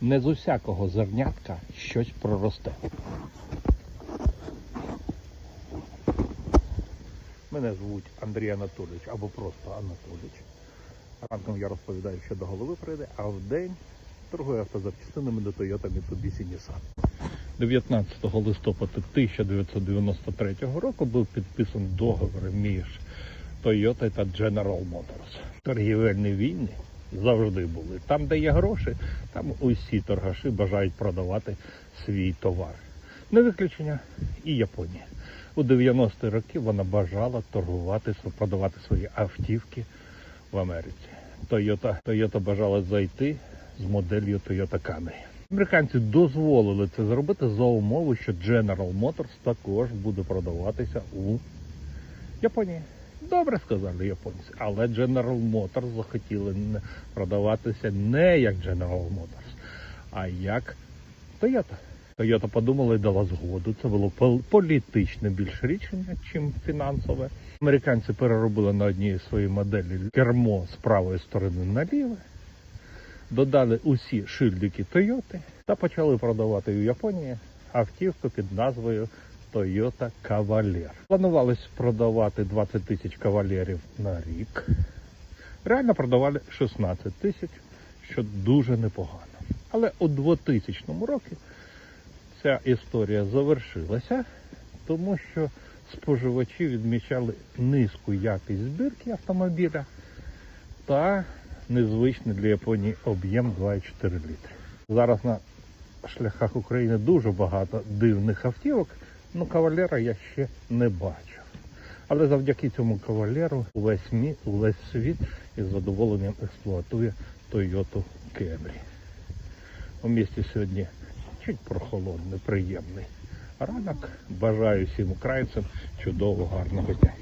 Не з усякого зернятка щось проросте. Мене звуть Андрій Анатолійович або просто Анатолійович. Ранком я розповідаю, що до голови прийде, а в день торгую автозапчастинами до Toyota Mitsubishi Nissan. 19 листопада 1993 року був підписаний договір між Toyota та General Motors. Торгівельні війни завжди були. Там, де є гроші, там усі торгаші бажають продавати свій товар. Не виключення і Японія. У 90-ті роки вона бажала торгувати, продавати свої автівки в Америці. Toyota, Toyota бажала зайти з моделлю Toyota Camry. Американці дозволили це зробити за умови, що General Motors також буде продаватися у Японії. Добре сказали японці, але General Motors захотіли продаватися не як General Motors, а як Toyota. Toyota подумала і дала згоду. Це було пол- політичне більше рішення, чим фінансове. Американці переробили на одній своїй моделі кермо з правої сторони наліве, додали усі шильдики Toyota та почали продавати у Японії автівку під назвою Toyota Cavalier. Планувалось продавати 20 тисяч кавалерів на рік. Реально продавали 16 тисяч, що дуже непогано. Але у 2000 році ця історія завершилася, тому що споживачі відмічали низьку якість збірки автомобіля та незвичний для Японії об'єм 2,4 літри. Зараз на шляхах України дуже багато дивних автівок, ну кавалера я ще не бачив. Але завдяки цьому кавалеру увесь, мі, увесь світ із задоволенням експлуатує Toyota Camry. У місті сьогодні чуть прохолодний, приємний ранок. Бажаю всім українцям чудового, гарного дня.